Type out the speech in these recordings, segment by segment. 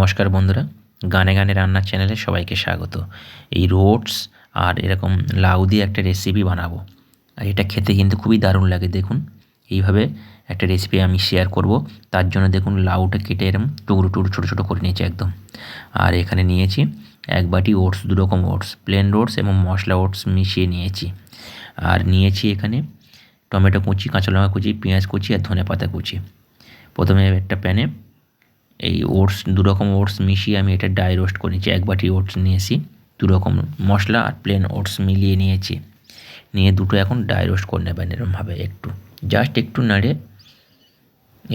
নমস্কার বন্ধুরা, গানে গানে রান্নার চ্যানেলে সবাইকে স্বাগত। এই রোটস আর এরকম লাউ দিয়ে একটা রেসিপি বানাবো। আর এটা খেতে কিন্তু খুবই দারুণ লাগে, দেখুন। এইভাবে একটা রেসিপি আমি শেয়ার করব। তার জন্য দেখুন লাউটা কেটে এরম টুকরো টুকরো, ছোটো ছোটো করে নিয়েছি একদম। আর এখানে নিয়েছি এক বাটি ওটস দু রকম ওটস প্লেন ওটস এবং মশলা ওটস মিশিয়ে নিয়েছি। আর নিয়েছি এখানে টমেটো কুচি, কাঁচা লঙ্কা কুচি, পেঁয়াজ কুচি আর ধনে পাতা কুচি। প্রথমে একটা প্যানে এই ওটস দু রকম ওটস মিশিয়ে আমি এটা ডাই রোস্ট করে নিয়েছি, এক বাটি ওটস নিয়েছি দু রকম মশলা আর প্লেন ওটস মিলিয়ে নিয়েছি। নিয়ে দুটো এখন ডাই রোস্ট করে নেবেন এরকমভাবে একটু। জাস্ট একটু নাড়ে,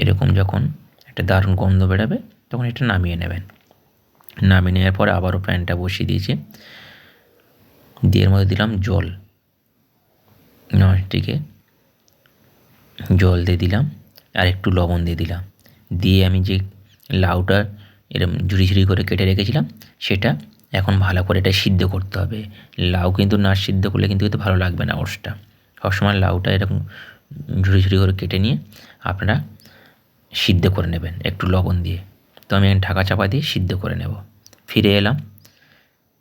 এরকম যখন একটা দারুণ গন্ধ বেরাবে, তখন এটা নামিয়ে নেবেন। নামিয়ে নেওয়ার পরে আবারও প্যানটা বসিয়ে দিয়েছি। দিয়ে মধ্যে দিলাম জল। নটিকে জল দিয়ে দিলাম, আর একটু লবণ দিয়ে দিলাম। দিয়ে আমি যে লাউটা এরম ঝুড়ি ঝুড়ি করে কেটে রেখেছিলাম, সেটা এখন ভালো করে এটা সিদ্ধ করতে হবে। লাউ কিন্তু না সিদ্ধ করলে কিন্তু কিন্তু ভালো লাগবে না ওটসটা সবসময় লাউটা এরকম ঝুড়ি ঝুড়ি করে কেটে নিয়ে আপনারা সিদ্ধ করে নেবেন একটু লবণ দিয়ে। তো আমি ঢাকা চাপা দিয়ে সিদ্ধ করে নেব। ফিরে এলাম।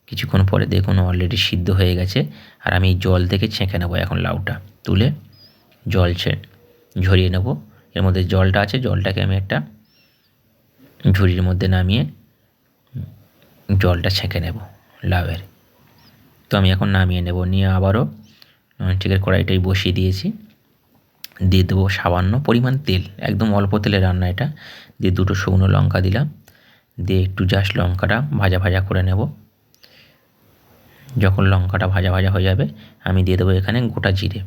কিছুক্ষণ পরে দেখুন অলরেডি সিদ্ধ হয়ে গেছে। আর আমি জল থেকে ছেঁকে নেব এখন লাউটা। তুলে জল ঝরিয়ে নেব। এর মধ্যে জলটা আছে, জলটাকে আমি একটা ঝুড়ির মধ্যে নামিয়ে জলটা ছেঁকে নেব লাউয়ের। তো আমি এখন নামিয়ে নেব। নিয়ে আবারও চিকের কড়াইটাই বসিয়ে দিয়েছি। দিয়ে দেবো সামান্য পরিমাণ তেল, একদম অল্প তেলে রান্না এটা। দিয়ে দুটো শুকনো লঙ্কা দিলাম। দিয়ে একটু জাস্ট লঙ্কাটা ভাজা ভাজা করে নেব। যখন লঙ্কাটা ভাজা ভাজা হয়ে যাবে, আমি দিয়ে দেবো এখানে গোটা জিরে।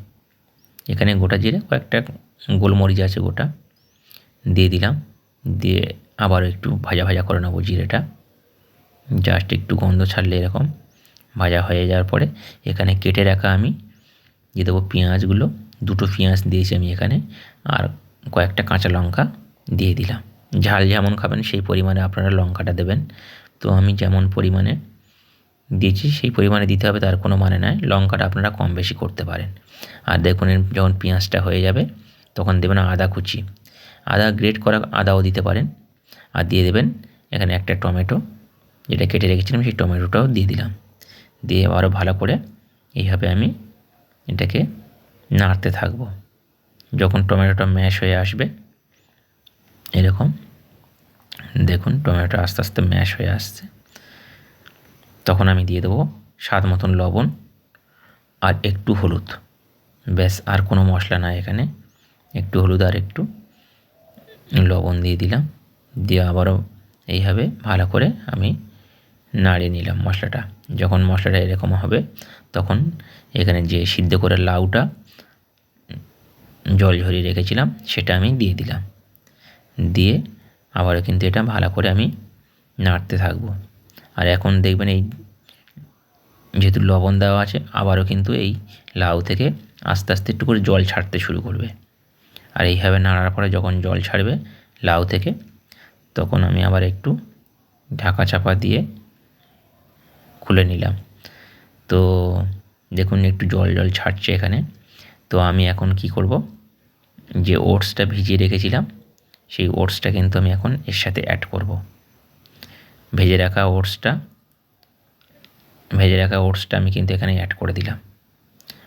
এখানে গোটা জিরে কয়েকটা গোলমরিচ আছে গোটা। দিয়ে দিলাম। দিয়ে আবার একটু ভাজা ভাজা করে নেব জিরেটা। জাস্ট একটু গন্ধ ছাড়লে এরকম। ভাজা হয়ে যাওয়ার পরে এখানে কেটে রাখা আমি দিয়ে দেবো পেঁয়াজগুলো। দুটো পেঁয়াজ দিয়েছি আমি এখানে আর কয়েকটা কাঁচা লঙ্কা দিয়ে দিলাম। ঝাল যেমন খাবেন সেই পরিমাণে আপনারা লঙ্কাটা দেবেন। তো আমি যেমন পরিমাণে দিয়েছি সেই পরিমাণে দিতে হবে, তার কোনো মানে নয় লঙ্কাটা আপনারা কম বেশি করতে পারেন। আর দেখুন যখন পেঁয়াজটা হয়ে যাবে, তখন দেবেন আদা কুচি। আদা গ্রেট করা আদাও দিতে পারেন। আর দিয়ে দেবেন এখানে একটা টমেটো, যেটা কেটে রেখেছিলাম সেই টমেটোটাও দিয়ে দিলাম। দিয়ে আরও ভালো করে এইভাবে আমি এটাকে নাড়তে থাকব। যখন টমেটোটা ম্যাশ হয়ে আসবে, এরকম দেখুন টমেটো আস্তে আস্তে ম্যাশ হয়ে আসছে। তখন আমি দিয়ে দেবো স্বাদ মতন লবণ আর একটু হলুদ। ব্যাস, আর কোনো মশলা নাই এখানে। একটু হলুদ আর একটু লবণ দিয়ে দিলাম। দিয়ে আবারও এইভাবে ভালো করে আমি নাড়িয়ে নিলাম মশলাটা। যখন মশলাটা এরকম হবে, তখন এখানে যে সিদ্ধ করে লাউটা জল ঝরিয়ে রেখেছিলাম, সেটা আমি দিয়ে দিলাম। দিয়ে আবারও কিন্তু এটা ভালো করে আমি নাড়তে থাকব। আর এখন দেখবেন এই যেহেতু লবণ দেওয়া আছে, আবারও কিন্তু এই লাউ থেকে আস্তে আস্তে একটু করে জল ছাড়তে শুরু করবে। আর এইভাবে নাড়ার পরে যখন জল ছাড়বে, লাউ থেকে তখন আমি আবার একটু ঢাকা চাপা দিয়ে খুলে নিলাম। তো দেখুন একটু জল জল ছাড়ছে এখানে। তো আমি এখন কি করব? যে ওটসটা ভিজিয়ে রেখেছিলাম, সেই ওটসটা কিন্তু আমি এখন এর সাথে অ্যাড করব। ভেজে রাখা ওটসটা, ভেজে রাখা ওটসটা আমি কিন্তু এখানে অ্যাড করে দিলাম।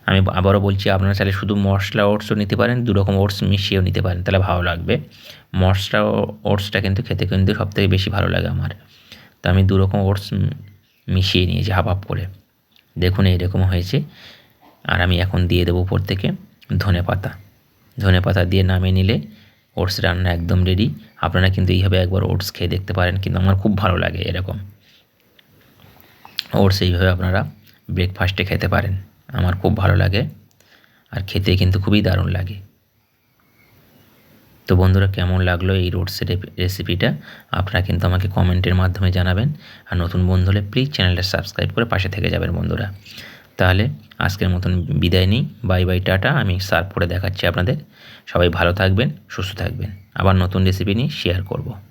আমি আবারও বলছি, আপনারা চাইলে শুধু মশলা ওটসও নিতে পারেন, দু রকম ওটস মিশিয়েও নিতে পারেন, তাহলে ভালো লাগবে। মশলা ওটসটা কিন্তু খেতে কিন্তু সবথেকে বেশি ভালো লাগে আমার। তো আমি দু রকম ওটস মিশিয়ে নিয়েছি, হাফ হাফ করে। দেখুন, এইরকম হয়েছে। আর আমি এখন দিয়ে দেবো উপর থেকে ধনে পাতা। ধনে পাতা দিয়ে নামিয়ে নিলে ওটস রান্না একদম রেডি আপনারা কিন্তু এইভাবে একবার ওটস খেয়ে দেখতে পারেন, কিন্তু আমার খুব ভালো লাগে এরকম। ওটস এইভাবে আপনারা ব্রেকফাস্টে খেতে পারেন। আমার খুব ভালো লাগে আর খেতে কিন্তু খুবই দারুণ লাগে। তো বন্ধুরা, কেমন লাগল এই রোডসের রেসিপিটা আপনারা কিন্তু আমাকে কমেন্টের মাধ্যমে জানাবেন। আর নতুন বন্ধু হলে প্লিজ চ্যানেলটা সাবস্ক্রাইব করে পাশে থেকে যাবেন বন্ধুরা। তাহলে আজকের মতন বিদায় নিই। Bye bye tata. আমি সার্ভ করে দেখাচ্ছি আপনাদের। সবাই ভালো থাকবেন, সুস্থ থাকবেন। আবার নতুন রেসিপি নিয়ে শেয়ার করব।